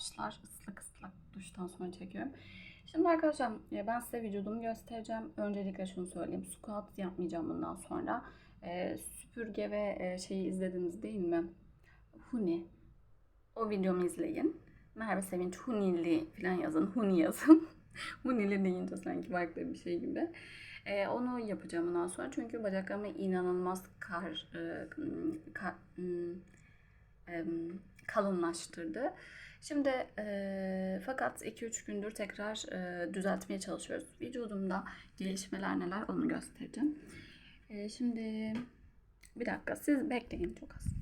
arkadaşlar. Islak ıslak duştan sonra çekiyorum. Şimdi arkadaşlar e, ben size vücudumu göstereceğim. Öncelikle şunu söyleyeyim. Squat yapmayacağım bundan sonra. E, süpürge ve e, şeyi izlediniz değil mi? Huni. O videomu izleyin. Merve Sevinç Hunili falan yazın. Huni yazın. Hunili deyince sanki farklı bir şey gibi. E, onu yapacağım bundan sonra. Çünkü bacaklarımı inanılmaz kar, e, kar hmm, em, kalınlaştırdı. Şimdi e, fakat 2-3 gündür tekrar e, düzeltmeye çalışıyoruz. Vücudumda gelişmeler neler onu göstereceğim. E, şimdi bir dakika siz bekleyin çok az.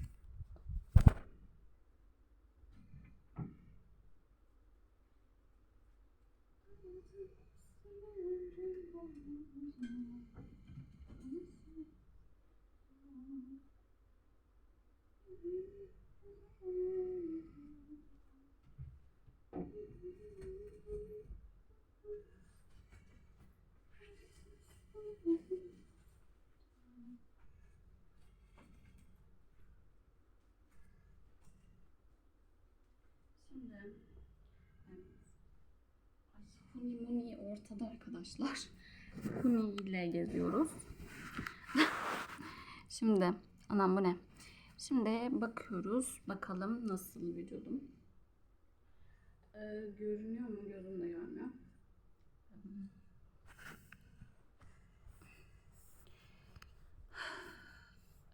Şimdi evet. Ay, Huni Muni ortada arkadaşlar. Huni ile geziyoruz. Şimdi anam bu ne? Şimdi bakıyoruz. Bakalım nasıl vücudum. Ee, görünüyor mu? Gözüm de görmüyor.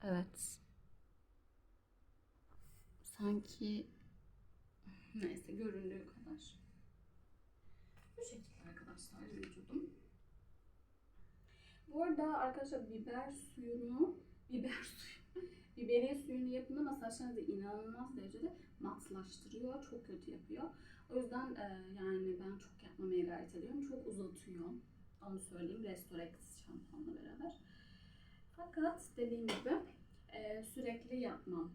Evet. Sanki neyse göründüğü kadar. Bu şekilde arkadaşlar vücudum. Bu arada arkadaşlar biber suyunu, biber suyu, biberiye suyunu yapın ama saçlarınızı inanılmaz derecede matlaştırıyor. Çok kötü yapıyor. O yüzden e, yani ben çok yapmamaya gayret ediyorum. Çok uzatıyor. Onu söyleyeyim. Restorex şampuanla beraber. Fakat dediğim gibi e, sürekli yapmam.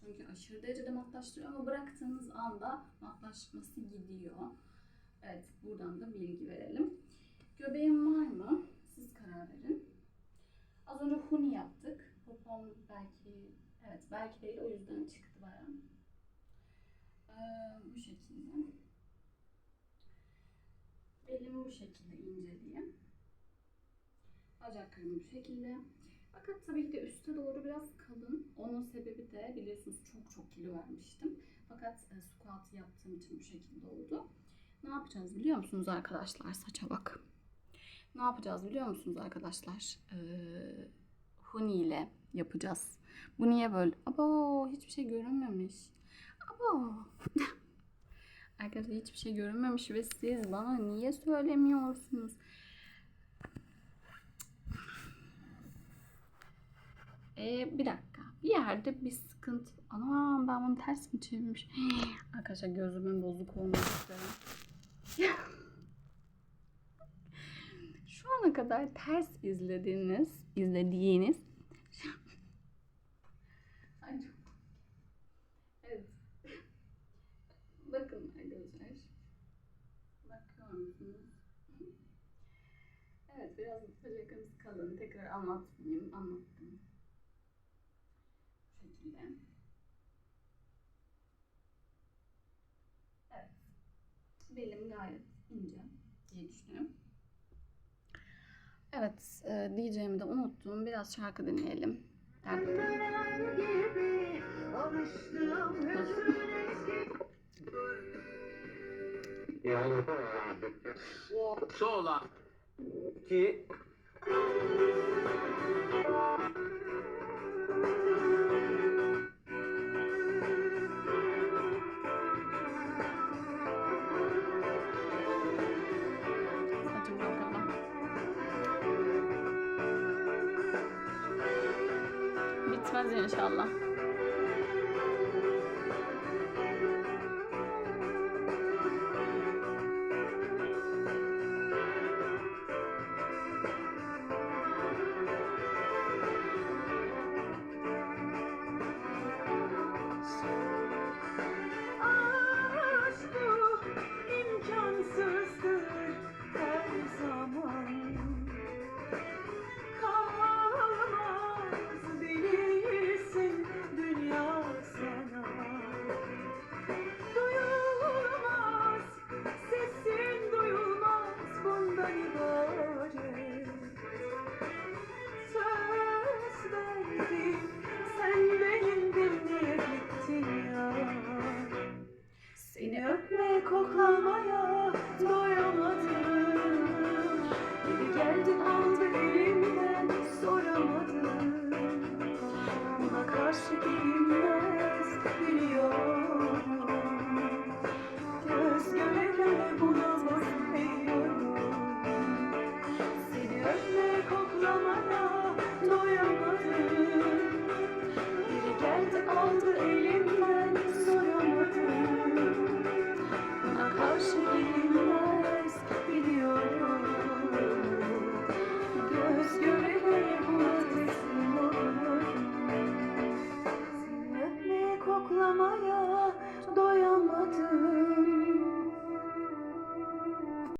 Çünkü aşırı derecede matlaştırıyor ama bıraktığınız anda matlaşması gidiyor. Evet buradan da bilgi verelim. Göbeğim var mı? Siz karar verin. Az önce huni yaptık. Popom belki, evet belki değil o yüzden çıktı bayağı. Ee, bu şekilde. Belim bu şekilde inceleyeyim. Bacaklarım bu şekilde. Fakat tabii ki de üste doğru biraz kalın. Onun sebebi de biliyorsunuz çok çok kilo vermiştim. Fakat e, squat yaptığım için bu şekilde oldu. Ne yapacağız biliyor musunuz arkadaşlar? Saça bak. Ne yapacağız biliyor musunuz arkadaşlar? Ee, huni ile yapacağız. Bu niye böyle? Abo hiçbir şey görünmemiş. Abo. arkadaşlar hiçbir şey görünmemiş ve siz bana niye söylemiyorsunuz? Ee, bir dakika. Bir yerde bir sıkıntı. Ana ben bunu ters mi çevirmiş? Arkadaşlar gözümün bozuk üzere. Şu ana kadar ters izlediğiniz, izlediğiniz. Bakın arkadaşlar. Bakıyor? Evet biraz bacaklarımız kalın. Tekrar anlatmayayım. Anlattım. Bu şekilde. Evet. Belim gayet ince diye düşünüyorum. Evet, e, diyeceğimi de unuttum. Biraz şarkı dinleyelim. Derdim. Sola. Ki 更紧张了 on the